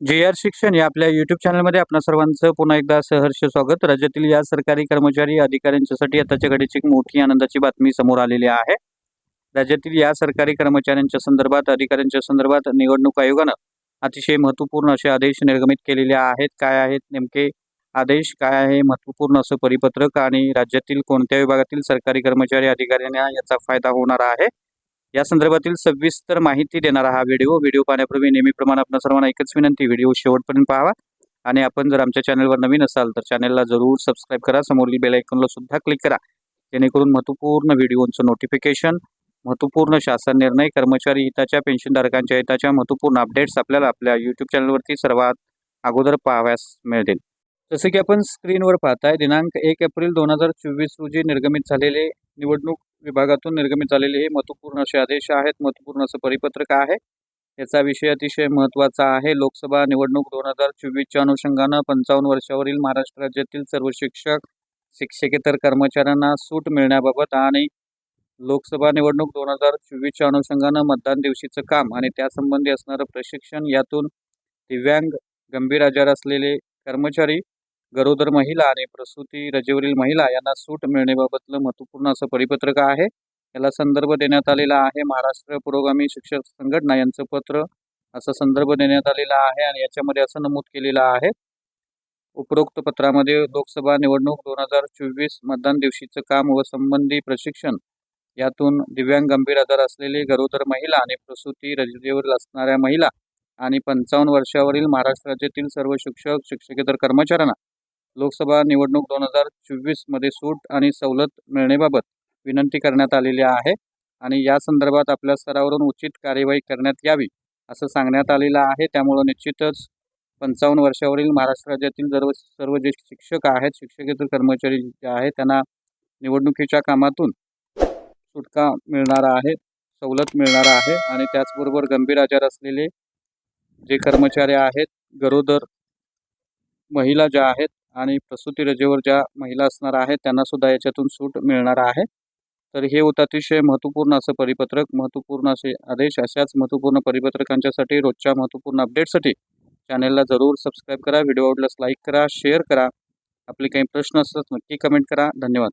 जे आर शिक्षण या आपल्या यूट्यूब चॅनलमध्ये आपल्या सर्वांचं पुन्हा एकदा सहर्ष स्वागत. राज्यातील या सरकारी कर्मचारी अधिकाऱ्यांच्यासाठी आताच्या घडीची एक मोठी आनंदाची बातमी समोर आलेली आहे. राज्यातील या सरकारी कर्मचाऱ्यांच्या संदर्भात अधिकाऱ्यांच्या संदर्भात निवडणूक आयोगानं अतिशय महत्त्वपूर्ण असे आदेश निर्गमित केलेले आहेत. काय आहेत? नेमके आदेश काय आहे? महत्त्वपूर्ण असं परिपत्रक आणि राज्यातील कोणत्या विभागातील सरकारी कर्मचारी अधिकाऱ्यांना याचा फायदा होणार आहे? या संदर्भातील सविस्तर माहिती देणारा हा व्हिडिओ. व्हिडिओ पाहण्यापूर्वी नेहमीप्रमाणे आपण सर्वांना एकच विनंती व्हिडिओ शेवटपर्यंत पाहावा. आणि आपण जर आमच्या चॅनलवर नवीन असाल तर चॅनलला जरूर सबस्क्राईब करा. समोरील बेल आयकॉनला सुद्धा क्लिक करा. जेणेकरून महत्त्वपूर्ण व्हिडिओचं नोटिफिकेशन महत्त्वपूर्ण शासन निर्णय कर्मचारी हिताच्या पेन्शनधारकांच्या हिताच्या महत्त्वपूर्ण अपडेट्स आपल्याला आपल्या यूट्यूब चॅनलवरती सर्वात अगोदर पाहाव्यास मिळतील. जसं की आपण स्क्रीनवर पाहताय दिनांक एक एप्रिल दोन हजार चोवीस रोजी निर्गमित झालेले निवडणूक विभागातून निर्गमित झालेले हे महत्त्वपूर्ण असे आदेश आहेत. महत्त्वपूर्ण असं परिपत्रक आहे. याचा विषय अतिशय महत्त्वाचा आहे. लोकसभा निवडणूक दोन हजार चोवीसच्या अनुषंगानं पंचावन्न वर्षावरील महाराष्ट्र राज्यातील सर्व शिक्षक शिक्षकेतर कर्मचाऱ्यांना सूट मिळण्याबाबत आणि लोकसभा निवडणूक दोन हजार चोवीसच्या अनुषंगानं मतदान दिवशीचं काम आणि त्यासंबंधी असणारं प्रशिक्षण यातून दिव्यांग गंभीर आजार असलेले कर्मचारी गरोदर महिला आणि प्रसूती रजेवरील महिला यांना सूट मिळण्याबाबतलं महत्त्वपूर्ण असं परिपत्रक आहे. याला संदर्भ देण्यात आलेला आहे. महाराष्ट्र पुरोगामी शिक्षक संघटना यांचं पत्र असा संदर्भ देण्यात आलेला आहे आणि याच्यामध्ये असं नमूद केलेलं आहे. उपरोक्त पत्रामध्ये लोकसभा निवडणूक दोन हजार चोवीस मतदान दिवशीचं काम व संबंधी प्रशिक्षण यातून दिव्यांग गंभीर आजार असलेली गरोदर महिला आणि प्रसूती रजेवरील असणाऱ्या महिला आणि पंचावन्न वर्षावरील महाराष्ट्र राज्यातील सर्व शिक्षक शिक्षकेतर कर्मचाऱ्यांना लोकसभा निवडणूक दोन हजार चोवीसमध्ये सूट आणि सवलत मिळण्याबाबत विनंती करण्यात आलेली आहे आणि या संदर्भात आपल्या स्तरावरून उचित कार्यवाही करण्यात यावी असं सांगण्यात आलेलं आहे. त्यामुळं निश्चितच पंचावन्न वर्षावरील महाराष्ट्र राज्यातील सर्व सर्व जे शिक्षक आहेत शिक्षकेतर कर्मचारी जे आहेत त्यांना निवडणुकीच्या कामातून सुटका मिळणार आहे सवलत मिळणार आहे आणि त्याचबरोबर गंभीर आजार असलेले जे कर्मचारी आहेत गरोदर महिला ज्या आहेत आणि प्रसूती रजेवर ज्या महिला असणार आहेत त्यांना सुद्धा याच्यातून सूट मिळणार आहे. तर हे होतं अतिशय महत्त्वपूर्ण असं परिपत्रक महत्त्वपूर्ण असे आदेश अशाच महत्त्वपूर्ण परिपत्रकांच्यासाठी रोजच्या महत्त्वपूर्ण अपडेटसाठी चॅनलला जरूर सबस्क्राईब करा व्हिडिओ आवडल्यास लाईक करा शेअर करा. आपले काही प्रश्न असतात नक्की कमेंट करा. धन्यवाद.